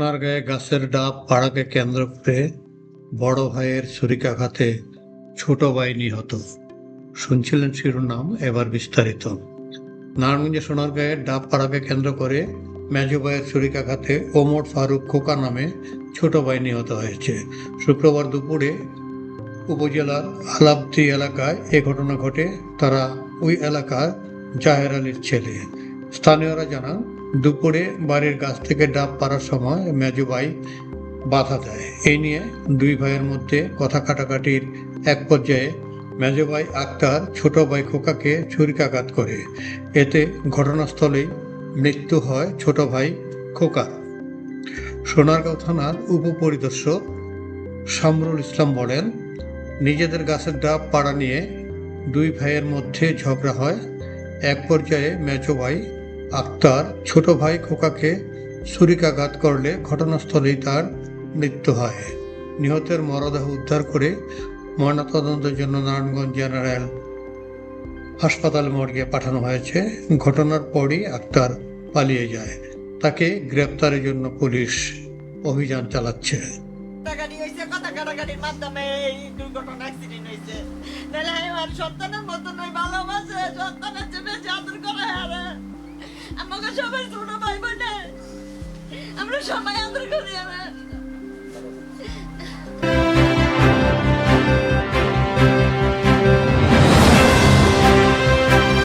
সোনারগাঁয়ে গাছের ডাব পাড়াকে কেন্দ্র করে বড় ভাইয়ের ছুরিকাঘাতে ছোট ভাই নিহত। শুনছিলেন শিরোনাম, এবার বিস্তারিত। নারায়ণগঞ্জে সোনারগাঁয়ের ডাব পাড়াকে কেন্দ্র করে মেজো ভাইয়ের ছুরিকাঘাতে ওমর ফারুক খোকা নামে ছোট ভাই নিহত হয়েছে। শুক্রবার দুপুরে উপজেলার আলাবদি এলাকায় এ ঘটনা ঘটে। তারা ওই এলাকার জাহের আলীর ছেলে। স্থানীয়রা জানান দুপুরে বাড়ির গাছ থেকে ডাব পাড়ার সময় মেজু ভাই বাধা দেয়। এই নিয়ে দুই ভাইয়ের মধ্যে কথা কাটাকাটির এক পর্যায়ে মেজো ভাই আক্তার, ছোট ভাই খোকাকে ছুরিকাঘাত করে। এতে ঘটনাস্থলেই মৃত্যু হয় ছোট ভাই খোকার সোনারগাঁও থানার উপপরিদর্শক শামরুল ইসলাম বলেন, নিজেদের গাছের ডাব পাড়া নিয়ে দুই ভাইয়ের মধ্যে ঝগড়া হয়। এক পর্যায়ে মেজো ভাই আক্তার ছোট ভাই খোকাকে ছুরিকাঘাত করলে ঘটনাস্থলেই তার মৃত্যু হয়। নিহতের মরদেহ উদ্ধার করে ময়নাতদন্তের জন্য নারায়ণগঞ্জ জেনারেল হাসপাতাল মর্গে পাঠানো হয়েছে। ঘটনার পরই আক্তার পালিয়ে যায়। তাকে গ্রেপ্তারের জন্য পুলিশ অভিযান চালাচ্ছে। সন্তানের ভালোবাসে সন্তানের করে আমাকে সবাই ভাই আমরা সবাই আদর করি আরে